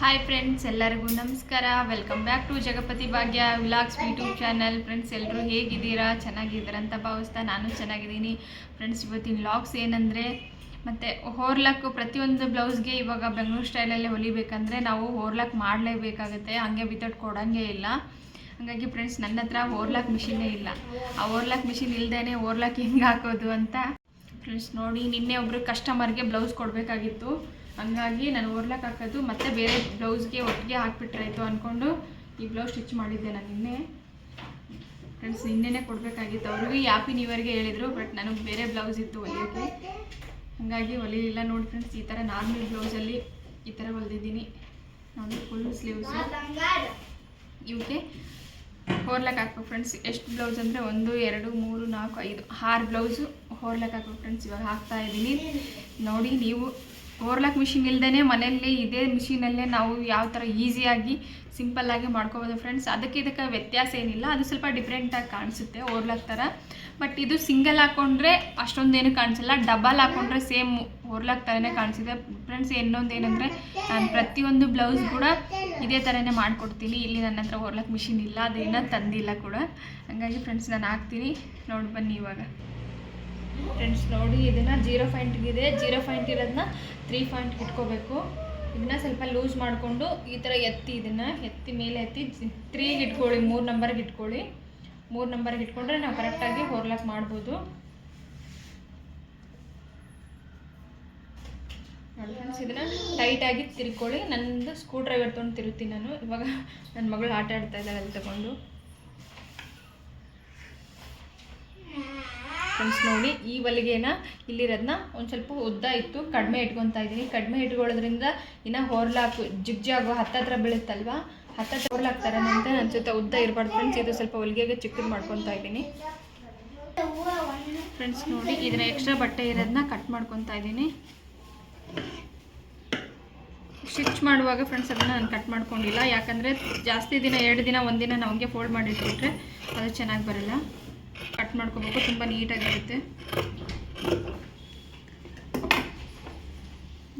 Hi friends ಎಲ್ಲರಿಗೂ ನಮಸ್ಕಾರ. Welcome back to Jagapathi Bhagya vlogs YouTube channel friends ಎಲ್ಲರೂ ಹೇಗಿದ್ದೀರಾ? ಚೆನ್ನಾಗಿದ್ದೀರಾ ಅಂತ ಭಾವಿಸ್ತಾ ನಾನು ಚೆನ್ನಾಗಿದ್ದೀನಿ. ಫ್ರೆಂಡ್ಸ್ ಇವತ್ತಿನ ಲಾಕ್ಸ್ ಏನಂದರೆ, ಮತ್ತು ಹೋರ್ಲಾಕ್ ಪ್ರತಿಯೊಂದು ಬ್ಲೌಸ್ಗೆ ಇವಾಗ ಬೆಂಗಳೂರು ಸ್ಟೈಲಲ್ಲೇ ಹೊಲಿಬೇಕಂದ್ರೆ ನಾವು ಹೋರ್ಲಾಕ್ ಮಾಡಲೇಬೇಕಾಗುತ್ತೆ. ಹಂಗೆ ವಿತೌಟ್ ಕೊಡೋಂಗೆ ಇಲ್ಲ. ಹಾಗಾಗಿ ಫ್ರೆಂಡ್ಸ್ ನನ್ನ ಹತ್ರ ಹೋರ್ಲಾಕ್ ಮಿಷಿನೇ ಇಲ್ಲ. ಆ ಓರ್ಲಾಕ್ ಮಿಷಿನ್ ಇಲ್ಲದೇ ಹೋರ್ಲಾಕ್ ಹೆಂಗೆ ಹಾಕೋದು ಅಂತ ಫ್ರೆಂಡ್ಸ್ ನೋಡಿ, ನಿನ್ನೆ ಒಬ್ಬರು ಕಸ್ಟಮರ್ಗೆ ಬ್ಲೌಸ್ ಕೊಡಬೇಕಾಗಿತ್ತು. ಹಂಗಾಗಿ ನಾನು ಓಡ್ಲಕ್ಕೆ ಹಾಕೋದು, ಮತ್ತೆ ಬೇರೆ ಬ್ಲೌಸ್ಗೆ ಒಟ್ಟಿಗೆ ಹಾಕ್ಬಿಟ್ರಾಯ್ತು ಅಂದ್ಕೊಂಡು ಈ ಬ್ಲೌಸ್ ಸ್ಟಿಚ್ ಮಾಡಿದ್ದೆ ನಾನು ನಿನ್ನೆ. ಫ್ರೆಂಡ್ಸ್ ನಿನ್ನೆನೇ ಕೊಡಬೇಕಾಗಿತ್ತು. ಅವ್ರಿಗೂ ಹ್ಯಾಪಿ ನ್ಯೂ ಇಯರ್ಗೆ ಹೇಳಿದರು ಬಟ್ ನನಗೆ ಬೇರೆ ಬ್ಲೌಸ್ ಇತ್ತು ಹೊಲಿಯೋಕ್ಕೆ ಹಾಗಾಗಿ ಹೊಲಿಲಿಲ್ಲ ನೋಡಿ ಫ್ರೆಂಡ್ಸ್ ಈ ಥರ ನಾರ್ಮಲ್ ಬ್ಲೌಸಲ್ಲಿ ಈ ಥರ ಹೊಲಿದಿದ್ದೀನಿ. ನಾನು ಫುಲ್ ಸ್ಲೀವ್ಸು ಇವಕ್ಕೆ ಹೋರ್ಲಕ್ಕೆ ಹಾಕ್ಬೇಕು ಫ್ರೆಂಡ್ಸ್ ಎಷ್ಟು ಬ್ಲೌಸ್ ಅಂದರೆ ಒಂದು, ಎರಡು, ಮೂರು, ನಾಲ್ಕು, ಐದು. ಆರು ಬ್ಲೌಸು ಹೋರ್ಲಕ್ಕೆ ಹಾಕ್ಬೇಕು ಫ್ರೆಂಡ್ಸ್ ಇವಾಗ ಹಾಕ್ತಾ ಇದ್ದೀನಿ. ನೋಡಿ ನೀವು ಹೋರ್ಲಕ್ ಮಿಷಿನ್ ಇಲ್ಲದೇ ಮನೆಯಲ್ಲೇ ಇದೇ ಮಿಷಿನಲ್ಲೇ ನಾವು ಯಾವ ಥರ ಈಸಿಯಾಗಿ ಸಿಂಪಲ್ಲಾಗಿ ಮಾಡ್ಕೋಬೋದು ಫ್ರೆಂಡ್ಸ್. ಅದಕ್ಕೆ ಇದಕ್ಕೆ ವ್ಯತ್ಯಾಸ ಏನಿಲ್ಲ. ಅದು ಸ್ವಲ್ಪ ಡಿಫ್ರೆಂಟಾಗಿ ಕಾಣಿಸುತ್ತೆ ಓರ್ಲಾಕ್ ಥರ. ಬಟ್ ಇದು ಸಿಂಗಲ್ ಹಾಕ್ಕೊಂಡ್ರೆ ಅಷ್ಟೊಂದೇನು ಕಾಣಿಸಲ್ಲ. ಡಬಲ್ ಹಾಕ್ಕೊಂಡ್ರೆ ಸೇಮ್ ಓರ್ಲಾಕ್ ಥರನೇ ಕಾಣಿಸಿದೆ. ಫ್ರೆಂಡ್ಸ್ ಇನ್ನೊಂದು ನಾನು ಪ್ರತಿಯೊಂದು ಬ್ಲೌಸ್ ಕೂಡ ಇದೇ ಥರನೇ ಮಾಡಿಕೊಡ್ತೀನಿ. ಇಲ್ಲಿ ನನ್ನ ಹತ್ರ ಓರ್ಲಾಕ್ ಮಿಷಿನ್ ಇಲ್ಲ. ಅದು ಇನ್ನೂ ತಂದಿಲ್ಲ ಕೂಡ. ಹಾಗಾಗಿ ಫ್ರೆಂಡ್ಸ್ ನಾನು ಹಾಕ್ತೀನಿ. ನೋಡಿ, ಬನ್ನಿ ಇವಾಗ. ಫ್ರೆಂಡ್ಸ್ ನೋಡಿ, ಇದನ್ನು ಜೀರೋ ಪಾಯಿಂಟ್ಗಿದೆ ಜೀರೋ ಪಾಯಿಂಟ್ ಇರೋದನ್ನ ತ್ರೀ ಪಾಯಿಂಟ್ಗೆ ಇಟ್ಕೋಬೇಕು. ಇದನ್ನ ಸ್ವಲ್ಪ ಲೂಸ್ ಮಾಡಿಕೊಂಡು ಈ ಥರ ಎತ್ತಿ ಇದನ್ನು, ಎತ್ತಿ ಮೇಲೆ ಎತ್ತಿ ತ್ರೀಗೆ ಇಟ್ಕೊಳ್ಳಿ, ಮೂರು ನಂಬರ್ಗೆ ಇಟ್ಕೊಳ್ಳಿ. ಮೂರು ನಂಬರ್ಗೆ ಇಟ್ಕೊಂಡ್ರೆ ನಾವು ಕರೆಕ್ಟಾಗಿ ಹೊರ್ಲಾಕ್ ಮಾಡ್ಬೋದು. ಫ್ರೆಂಡ್ಸ್ ಇದನ್ನು ಟೈಟಾಗಿ ತಿರ್ಕೊಳ್ಳಿ. ನನ್ನದು ಸ್ಕ್ರೂ ಡ್ರೈವರ್ ತೊಗೊಂಡು ತಿರುತ್ತೀನಿ ನಾನು. ಇವಾಗ ನನ್ನ ಮಗಳು ಆಟ ಆಡ್ತಾ ಇದ್ದಾಳೆ ಅಲ್ಲಿ ತಗೊಂಡು. ಫ್ರೆಂಡ್ಸ್ ನೋಡಿ. ಈ ಹೊಲಿಗೆನ ಇಲ್ಲಿರೋದನ್ನ ಒಂದು ಸ್ವಲ್ಪ ಉದ್ದ ಇತ್ತು ಕಡಿಮೆ ಇಟ್ಕೊತಾ ಇದ್ದೀನಿ. ಕಡಿಮೆ ಇಟ್ಕೊಳ್ಳೋದ್ರಿಂದ ಇನ್ನು ಹೋರ್ಲಾಕು ಜಿಗ್ಜಾಗು ಹತ್ತತ್ರ ಬೀಳುತ್ತಲ್ವ? ಹತ್ತತ್ರ ಹೋರ್ಲಾಕ್ತಾರೆ ಅಂತ ಜೊತೆ ಉದ್ದ ಇರಬಾರ್ದು ಫ್ರೆಂಡ್ಸ್ ಇದು ಸ್ವಲ್ಪ ಹೊಲಿಗೆಗೆ ಚಿಕ್ಕದು ಮಾಡ್ಕೊತಾ ಇದ್ದೀನಿ. ಫ್ರೆಂಡ್ಸ್ ನೋಡಿ, ಇದನ್ನ ಎಕ್ಸ್ಟ್ರಾ ಬಟ್ಟೆ ಇರೋದನ್ನ ಕಟ್ ಮಾಡ್ಕೊತಾ ಇದ್ದೀನಿ. ಸ್ಟಿಚ್ ಮಾಡುವಾಗ ಫ್ರೆಂಡ್ಸ್ ಅದನ್ನು ನಾನು ಕಟ್ ಮಾಡ್ಕೊಂಡಿಲ್ಲ. ಯಾಕಂದರೆ ಜಾಸ್ತಿ ದಿನ, ಎರಡು ದಿನ ಒಂದಿನ ನಮಗೆ ಫೋಲ್ಡ್ ಮಾಡಿಟ್ಬಿಟ್ರೆ ಅದು ಚೆನ್ನಾಗಿ ಬರಲ್ಲ. ಮಾಡ್ಕೋಬೇಕು, ತುಂಬ ನೀಟಾಗಿರುತ್ತೆ.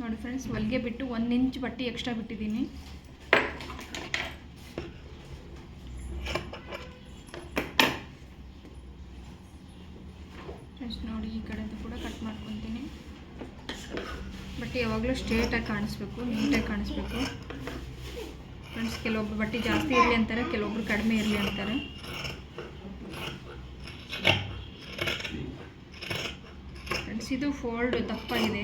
ನೋಡಿ ಫ್ರೆಂಡ್ಸ್ ಹೊಲಿಗೆ ಬಿಟ್ಟು ಒಂದು ಇಂಚ್ ಬಟ್ಟೆ ಎಕ್ಸ್ಟ್ರಾ ಬಿಟ್ಟಿದ್ದೀನಿ. ಫ್ರೆಂಡ್ಸ್ ನೋಡಿ ಈ ಕಡೆದು ಕೂಡ ಕಟ್ ಮಾಡ್ಕೊತೀನಿ. ಬಟ್ಟೆ ಯಾವಾಗಲೂ ಸ್ಟ್ರೇಟಾಗಿ ಕಾಣಿಸ್ಬೇಕು ನೀಟಾಗಿ ಕಾಣಿಸ್ಬೇಕು. ಫ್ರೆಂಡ್ಸ್ ಕೆಲವೊಬ್ರು ಬಟ್ಟೆ ಜಾಸ್ತಿ ಇರಲಿ ಅಂತಾರೆ, ಕೆಲವೊಬ್ರು ಕಡಿಮೆ ಇರಲಿ ಅಂತಾರೆ. ಫ್ರೆಂಡ್ಸ್ ಇದು ಫೋಲ್ಡ್ ದಪ್ಪ ಇದೆ.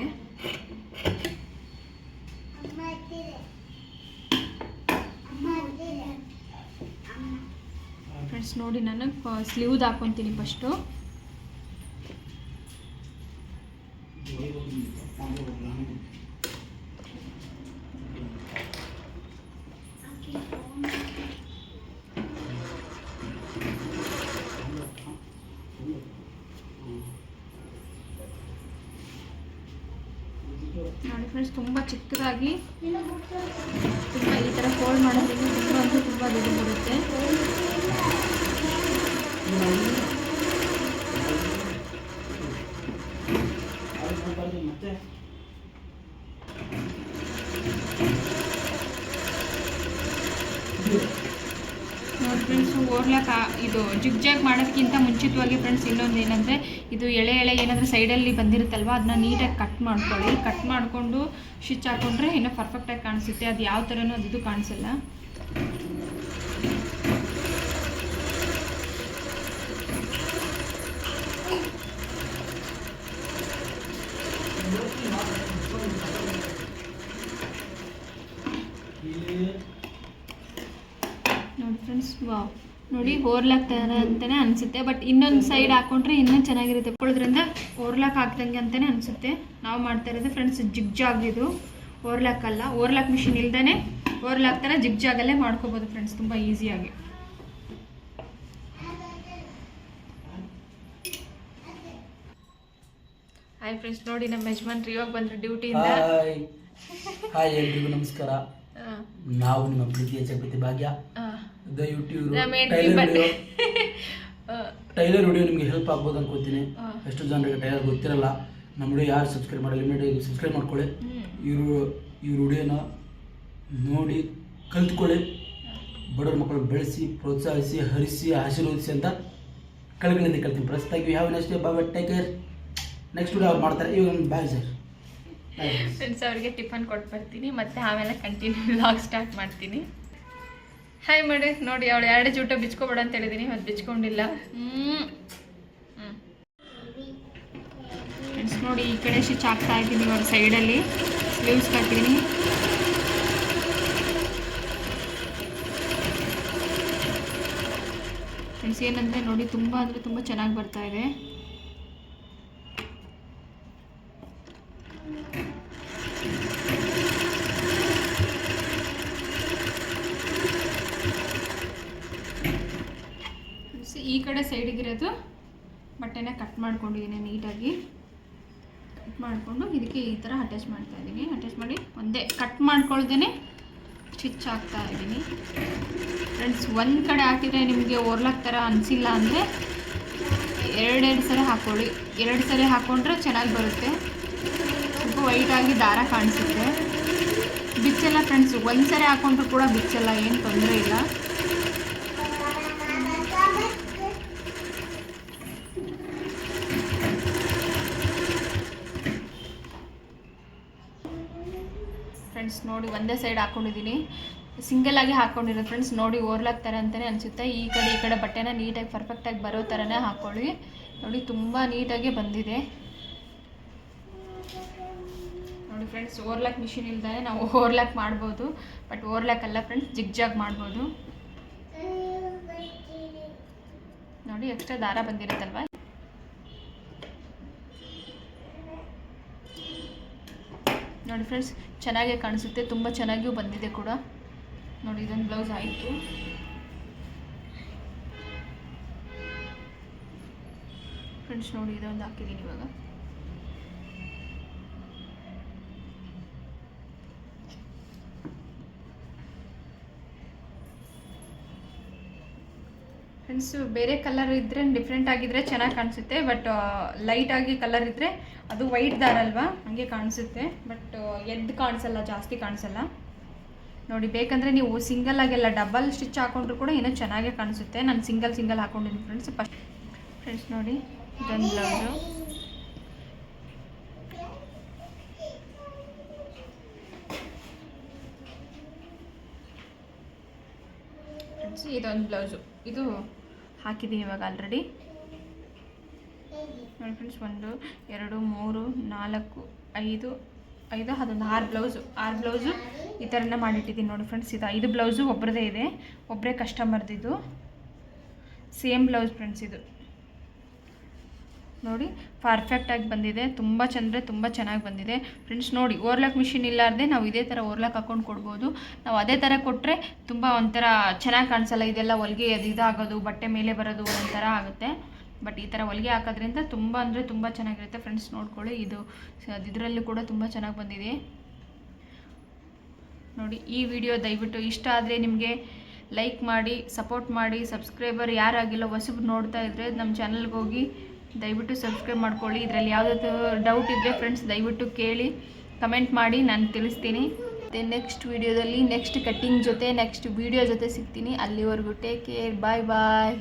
ಫ್ರೆಂಡ್ಸ್ ನೋಡಿ ನಾನು ಸ್ಲೀವ್ದು ಹಾಕ್ಕೊತೀನಿ ಫಸ್ಟು ನೋಡಿ ಫ್ರೆಂಡ್ಸ್ ತುಂಬ ಚಿಕ್ಕದಾಗಿ ತುಂಬ ಈ ಥರ ಫೋಲ್ಡ್ ಮಾಡೋದ್ರಿಂದ ತುಂಬ ಅಂದರೆ ತುಂಬ ದುಡ್ಡು ಬರುತ್ತೆ. ನೋಡಿ ಫ್ರೆಂಡ್ಸ್ ಇದು ಇದು ಜಿಗ್ಜಾಗ್ ಮಾಡೋದಕ್ಕಿಂತ ಮುಂಚಿತವಾಗಿ ಫ್ರೆಂಡ್ಸ್ ಇನ್ನೊಂದು ಏನಂದರೆ ಇದು ಎಳೆ ಎಳೆ ಏನಾದರೂ ಸೈಡಲ್ಲಿ ಬಂದಿರುತ್ತಲ್ವ ಅದನ್ನ ನೀಟಾಗಿ ಕಟ್ ಮಾಡ್ಕೊಳ್ಳಿ. ಕಟ್ ಮಾಡಿಕೊಂಡು ಸ್ಟಿಚ್ ಹಾಕ್ಕೊಂಡ್ರೆ ಇನ್ನೂ ಪರ್ಫೆಕ್ಟಾಗಿ ಕಾಣಿಸುತ್ತೆ. ಅದು ಯಾವ ಥರನೂ ಅದು ಕಾಣಿಸಲ್ಲ. ನೋಡಿ ಫ್ರೆಂಡ್ಸ್ ವಾವ್ ನೋಡಿ ಓರ್ಲಾಕ್ ತರ ಅಂತಾನೆ ಅನ್ಸುತ್ತೆ. ಬಟ್ ಇನ್ನೊಂದು ಸೈಡ್ ಹಾಕೊಂಡ್ರೆ ಇನ್ನೂ ಚೆನ್ನಾಗಿರುತ್ತೆ. ಕೊಡೋದ್ರಿಂದ ಓರ್ಲಾಕ್ ಹಾಕ್ದಂಗೆ ಅಂತಾನೆ ಅನ್ಸುತ್ತೆ. ನಾವು ಮಾಡ್ತಾ ಇರೋದು ಫ್ರೆಂಡ್ಸ್ ಜಿಗ್ಜಾಗ್ ಇದು. ಓರ್ಲಾಕ್ ಅಲ್ಲ. ಓರ್ಲಾಕ್ ಮಿಷಿನ್ ಇಲ್ದೇ ಓರ್ಲಾಕ್ ಥರ ಜಿಗ್ಜಾಗಲ್ಲೇ ಮಾಡ್ಕೋಬೋದು ಫ್ರೆಂಡ್ಸ್ ತುಂಬ ಈಸಿಯಾಗಿ ಹಾಯ್ ಫ್ರೆಂಡ್ಸ್ ನೋಡಿ ನಮ್ಮ ಯಜಮಾನ್ರು ಇವಾಗ ಬಂದರು ಡ್ಯೂಟಿಯಿಂದ ಹಾಯ್ ಹಾಯ್ ಎಲ್ರಿಗೂ ನಮಸ್ಕಾರ. ನಾವು ನಿಮ್ಮ ಪ್ರೀತಿಯ ಜಗತಿ ಭಾಗ್ಯ. ದಯವಿಟ್ಟು ಟೈಲರ್ ವಿಡಿಯೋ ನಿಮಗೆ ಹೆಲ್ಪ್ ಆಗ್ಬೋದು ಅನ್ಕೋತೀನಿ. ಎಷ್ಟು ಜನರಿಗೆ ಟೈಲರ್ ಗೊತ್ತಿರಲ್ಲ. ನಮ್ಮ ವಿಡಿಯೋ ಯಾರು ಸಬ್ಸ್ಕ್ರೈಬ್ ಮಾಡಲ್ಲ ಇಮಿಡಿಯೇಟ್ ಸಬ್ಸ್ಕ್ರೈಬ್ ಮಾಡ್ಕೊಳ್ಳಿ. ಇವರು ಇವ್ರ ವಿಡಿಯೋನ ನೋಡಿ ಕಲ್ತ್ಕೊಳ್ಳಿ. ಬಡವ್ರ ಮಕ್ಕಳು ಬೆಳೆಸಿ ಪ್ರೋತ್ಸಾಹಿಸಿ ಹರಿಸಿ ಆಶೀರ್ವದಿಸಿ ಅಂತ ಕಳ್ಗಳಿಂದ ಕಲ್ತೀನಿ. ಪ್ರಸ್ತುತ ಯಾವ ನೆಕ್ಸ್ಟ್ ಬಾಬಾ ಟೇಕ್ ಕೇರ್ ನೆಕ್ಸ್ಟ್ ವಿಡಿಯೋ ಅವ್ರು ಮಾಡ್ತಾರೆ. ಇವಾಗ ಬಾಯ್ ಸರ್ ಫ್ರೆಂಡ್ಸ್ ಅವ್ರಿಗೆ ಟಿಫನ್ ಕೊಟ್ಟು ಬರ್ತೀನಿ, ಮತ್ತೆ ಆಮೇಲೆ ಕಂಟಿನ್ಯೂ ಲಾಗ್ ಸ್ಟಾರ್ಟ್ ಮಾಡ್ತೀನಿ. ಹಾಯ್ ಮಾಡಿ ನೋಡಿ ಅವಳು ಎರಡು ಜೂಟ ಬಿಚ್ಕೊಬೇಡ ಅಂತ ಹೇಳಿದ್ದೀನಿ ಅದು ಬಿಚ್ಕೊಂಡಿಲ್ಲ. ಫ್ರೆಂಡ್ಸ್ ನೋಡಿ ಈ ಕಡೆ ಶಿಚ್ ಹಾಕ್ತಾ ಇದ್ದೀನಿ ಸೈಡ್ ಸೈಡಲ್ಲಿ ಸ್ಲೀವ್ಸ್ ಹಾಕ್ತೀನಿ ಫ್ರೆಂಡ್ಸ್ ಏನಂದರೆ ನೋಡಿ, ತುಂಬ ಅಂದರೆ ತುಂಬ ಚೆನ್ನಾಗಿ ಬರ್ತಾ ಇದೆ. ಈ ಕಡೆ ಸೈಡಿಗಿರೋದು ಬಟ್ಟೆನ ಕಟ್ ಮಾಡ್ಕೊಂಡಿದ್ದೀನಿ ನೀಟಾಗಿ ಕಟ್ ಮಾಡಿಕೊಂಡು ಇದಕ್ಕೆ ಈ ಥರ ಅಟ್ಯಾಚ್ ಮಾಡ್ತಾ ಇದ್ದೀನಿ. ಅಟ್ಯಾಚ್ ಮಾಡಿ ಒಂದೇ ಕಟ್ ಮಾಡ್ಕೊಳ್ದೇ ಸ್ಟಿಚ್ ಹಾಕ್ತಾ ಇದ್ದೀನಿ. ಫ್ರೆಂಡ್ಸ್ ಒಂದು ಕಡೆ ಹಾಕಿದರೆ ನಿಮಗೆ ಓರ್ಲಾಕ್ ಥರ ಅನಿಸಿಲ್ಲ ಅಂದರೆ ಎರಡೆರಡು ಸರಿ ಹಾಕ್ಕೊಳ್ಳಿ ಎರಡು ಸರಿ ಹಾಕ್ಕೊಂಡ್ರೆ ಚೆನ್ನಾಗಿ ಬರುತ್ತೆ. ಸ್ವಲ್ಪ ವೈಟಾಗಿ ದಾರ ಕಾಣಿಸುತ್ತೆ. ಬಿಚ್ಚೆಲ್ಲ ಫ್ರೆಂಡ್ಸ್ ಒಂದು ಸರಿ ಹಾಕ್ಕೊಂಡ್ರು ಕೂಡ ಬಿಚ್ಚೆಲ್ಲ ಏನು ತೊಂದರೆ ಇಲ್ಲ. ಫ್ರೆಂಡ್ಸ್ ನೋಡಿ ಒಂದೇ ಸೈಡ್ ಹಾಕೊಂಡಿದ್ದೀನಿ ಸಿಂಗಲ್ ಆಗಿ ಹಾಕೊಂಡಿರೋ ಫ್ರೆಂಡ್ಸ್ ನೋಡಿ ಓರ್ಲಾಗ್ತಾರೆ ಅಂತಲೇ ಅನಿಸುತ್ತೆ. ಈ ಕಡೆ ಈ ಕಡೆ ಬಟ್ಟೆನ ನೀಟಾಗಿ ಪರ್ಫೆಕ್ಟಾಗಿ ಬರೋ ಥರನೇ ಹಾಕ್ಕೊಳ್ಳಿ ನೋಡಿ ತುಂಬ ನೀಟಾಗಿ ಬಂದಿದೆ. ನೋಡಿ ಫ್ರೆಂಡ್ಸ್ ಓರ್ಲಾಕ್ ಮಿಷಿನ್ ಇಲ್ದೇ ನಾವು ಓರ್ಲಾಕ್ ಮಾಡ್ಬೋದು. ಬಟ್ ಓರ್ಲಾಕ್ ಅಲ್ಲ ಫ್ರೆಂಡ್ಸ್ ಜಿಗ್ ಜಾಗ್ ಮಾಡ್ಬೋದು. ನೋಡಿ ಎಕ್ಸ್ಟ್ರಾ ದಾರ ಬಂದಿರುತ್ತಲ್ವ? ನೋಡಿ ಫ್ರೆಂಡ್ಸ್ ಚೆನ್ನಾಗೇ ಕಾಣಿಸುತ್ತೆ. ತುಂಬ ಚೆನ್ನಾಗಿಯೂ ಬಂದಿದೆ ಕೂಡ. ನೋಡಿ, ಇದೊಂದು ಬ್ಲೌಸ್ ಆಯಿತು. ಫ್ರೆಂಡ್ಸ್ ನೋಡಿ, ಇದೊಂದು ಹಾಕಿದ್ದೀನಿ ಇವಾಗ. ಫ್ರೆಂಡ್ಸ್ ಬೇರೆ ಕಲರ್ ಇದ್ದರೆ ಡಿಫ್ರೆಂಟ್ ಆಗಿದ್ರೆ ಚೆನ್ನಾಗಿ ಕಾಣಿಸುತ್ತೆ ಬಟ್ ಲೈಟ್ ಆಗಿ ಕಲರ್ ಇದ್ದರೆ ಅದು ವೈಟ್ ದಾರಲ್ವಾ ಹಂಗೆ ಕಾಣಿಸುತ್ತೆ ಬಟ್ ಎದ್ದು ಕಾಣಿಸಲ್ಲ, ಜಾಸ್ತಿ ಕಾಣಿಸಲ್ಲ. ನೋಡಿ, ಬೇಕಂದರೆ ನೀವು ಸಿಂಗಲ್ ಆಗಿಲ್ಲ ಡಬಲ್ ಸ್ಟಿಚ್ ಹಾಕೊಂಡ್ರು ಕೂಡ ಏನೋ ಚೆನ್ನಾಗೇ ಕಾಣಿಸುತ್ತೆ. ನಾನು ಸಿಂಗಲ್ ಸಿಂಗಲ್ ಹಾಕೊಂಡಿದ್ದೀನಿ ಫ್ರೆಂಡ್ಸ್ ಫಸ್ಟ್ ಫ್ರೆಂಡ್ಸ್ ನೋಡಿ, ಇದೊಂದು ಬ್ಲೌಸು ಫ್ರೆಂಡ್ಸ್ ಇದೊಂದು ಬ್ಲೌಸು ಇದು ಹಾಕಿದ್ದೀನಿ ಇವಾಗ ಆಲ್ರೆಡಿ ನೋಡಿ ಫ್ರೆಂಡ್ಸ್ ಒಂದು, ಎರಡು, ಮೂರು, ನಾಲ್ಕು, ಐದು ಐದು ಅದೊಂದು ಆರು ಬ್ಲೌಸು ಆರು ಬ್ಲೌಸು ಈ ಥರನೇ ಮಾಡಿಟ್ಟಿದ್ದೀನಿ ನೋಡಿ ಫ್ರೆಂಡ್ಸ್ ಇದು ಐದು ಬ್ಲೌಸು ಒಬ್ಬರದೇ ಇದೆ ಒಬ್ಬರೇ ಕಸ್ಟಮರ್ದಿದ್ದು ಸೇಮ್ ಬ್ಲೌಸ್ ಫ್ರೆಂಡ್ಸ್ ಇದು. ನೋಡಿ ಪರ್ಫೆಕ್ಟಾಗಿ ಬಂದಿದೆ. ತುಂಬ ಚೆಂದರೆ ತುಂಬ ಚೆನ್ನಾಗಿ ಬಂದಿದೆ. ಫ್ರೆಂಡ್ಸ್ ನೋಡಿ, ಓರ್ಲಾಕ್ ಮಿಷಿನ್ ಇಲ್ಲಾರ್ದೆ ನಾವು ಇದೇ ಥರ ಓರ್ಲಾಕ್ ಹಾಕೊಂಡು ಕೊಡ್ಬೋದು. ನಾವು ಅದೇ ಥರ ಕೊಟ್ಟರೆ ತುಂಬ ಒಂಥರ ಚೆನ್ನಾಗಿ ಕಾಣಿಸಲ್ಲ ಇದೆಲ್ಲ ಹೊಲಿಗೆ ಅದು ಇದಾಗೋದು, ಬಟ್ಟೆ ಮೇಲೆ ಬರೋದು ಒಂಥರ ಆಗುತ್ತೆ. ಬಟ್ ಈ ಥರ ಹೊಲಿಗೆ ಹಾಕೋದ್ರಿಂದ ತುಂಬ ಅಂದರೆ ತುಂಬ ಚೆನ್ನಾಗಿರುತ್ತೆ. ಫ್ರೆಂಡ್ಸ್ ನೋಡ್ಕೊಳ್ಳಿ, ಇದು ಇದರಲ್ಲಿ ಕೂಡ ತುಂಬ ಚೆನ್ನಾಗಿ ಬಂದಿದೆ. ನೋಡಿ, ಈ ವಿಡಿಯೋ ದಯವಿಟ್ಟು ಇಷ್ಟ ಆದರೆ ನಿಮಗೆ ಲೈಕ್ ಮಾಡಿ ಸಪೋರ್ಟ್ ಮಾಡಿ ಸಬ್ಸ್ಕ್ರೈಬರ್ ಯಾರಾಗಿಲ್ಲ ಹೊಸಬ್ ನೋಡ್ತಾ ಇದ್ದರೆ ನಮ್ಮ ಚಾನಲ್ಗೆ ಹೋಗಿ ದಯವಿಟ್ಟು ಸಬ್ಸ್ಕ್ರೈಬ್ ಮಾಡ್ಕೊಳ್ಳಿ. ಇದರಲ್ಲಿ ಯಾವುದಾದ್ರು ಡೌಟ್ ಇದ್ದರೆ ಫ್ರೆಂಡ್ಸ್ ದಯವಿಟ್ಟು ಕೇಳಿ. ಕಮೆಂಟ್ ಮಾಡಿ, ನಾನು ತಿಳಿಸ್ತೀನಿ. ಮತ್ತು ನೆಕ್ಸ್ಟ್ ವಿಡಿಯೋದಲ್ಲಿ ನೆಕ್ಸ್ಟ್ ಕಟ್ಟಿಂಗ್ ಜೊತೆ ನೆಕ್ಸ್ಟ್ ವಿಡಿಯೋ ಜೊತೆ ಸಿಗ್ತೀನಿ. ಅಲ್ಲಿವರೆಗೂ ಟೇಕ್ ಕೇರ್ ಬಾಯ್ ಬಾಯ್